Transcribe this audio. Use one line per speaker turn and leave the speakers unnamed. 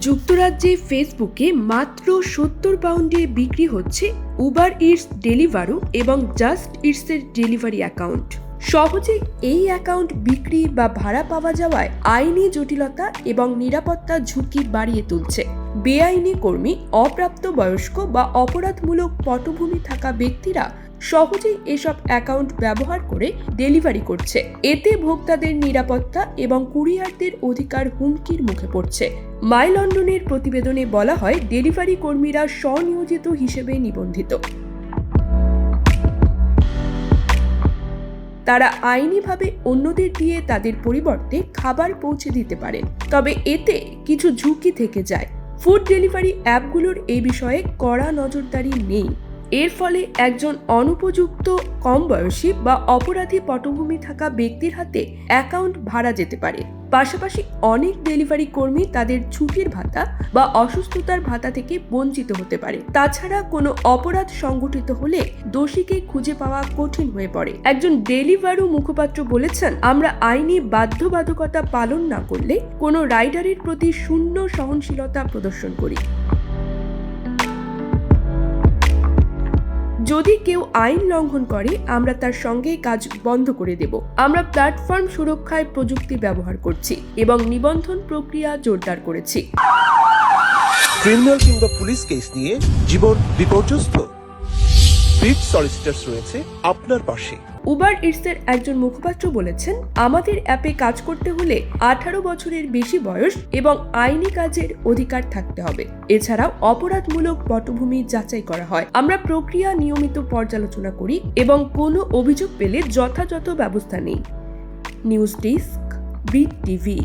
যুক্তরাজ্যে ফেসবুকে মাত্র সত্তর পাউন্ডে বিক্রি হচ্ছে উবার ইটস ডেলিভারু এবং জাস্ট ইটসের ডেলিভারি অ্যাকাউন্ট। সহজে এই অ্যাকাউন্ট বিক্রি বা ভাড়া পাওয়া যাওয়ায় আইনি জটিলতা এবং নিরাপত্তা ঝুঁকি বাড়িয়ে তুলছে। বেআইনি কর্মী অপ্রাপ্ত বয়স্ক বা অপরাধমূলক পটভূমি থাকা ব্যক্তিরা সহজেই এসব অ্যাকাউন্ট ব্যবহার করে ডেলিভারি করছে। এতে ভোক্তাদের নিরাপত্তা এবং কুরিয়ারদের অধিকার হুমকির মুখে পড়ছে। মাই লন্ডনের প্রতিবেদনে বলা হয় ডেলিভারি কর্মীরা স্বনিয়োজিত হিসেবে নিবন্ধিত। তারা আইনিভাবে অন্যদের দিয়ে তাদের পরিবর্তে খাবার পৌঁছে দিতে পারেন। তবে এতে কিছু ঝুঁকি থেকে যায়। ফুড ডেলিভারি অ্যাপগুলোর এই বিষয়ে কড়া নজরদারি নেই। এর ফলে একজন অনুপযুক্ত কম বয়সী বা অপরাধী পটভূমি থাকা ব্যক্তির হাতে অ্যাকাউন্ট ভাড়া যেতে পারে। পাশাপাশি অনেক ডেলিভারি কর্মী তাদের ছুটির ভাতা বা অসুস্থতার ভাতা থেকে বঞ্চিত হতে পারে। তাছাড়া কোনো অপরাধ সংগঠিত হলে দোষীকে খুঁজে পাওয়া কঠিন হয়ে পড়ে। একজন ডেলিভারু মুখপাত্র বলেছেন, আমরা আইনি বাধ্যবাধকতা পালন না করলে কোনো রাইডারের প্রতি শূন্য সহনশীলতা প্রদর্শন করি। যদি কেউ আইন লঙ্ঘন করে, আমরা তার সঙ্গে কাজ বন্ধ করে দেব। আমরা প্ল্যাটফর্ম সুরক্ষায় প্রযুক্তি ব্যবহার করছি এবং নিবন্ধন প্রক্রিয়া জোরদার করেছি।
ক্রিমিনাল কিংবা পুলিশ কেস নিয়ে জীবন বিপর্যস্ত। সলিসিটার্স রয়েছে আপনার পাশে।
উবার ইটসের একজন মুখপাত্র বলেছেন, আমাদের অ্যাপে কাজ করতে হলে আঠারো বছরের বেশি বয়স এবং আইনি কাজের অধিকার থাকতে হবে। এছাড়াও অপরাধমূলক পটভূমি যাচাই করা হয়। আমরা প্রক্রিয়া নিয়মিত পর্যালোচনা করি এবং কোনো অভিযোগ পেলে যথাযথ ব্যবস্থা নেই। News desk, Bit TV.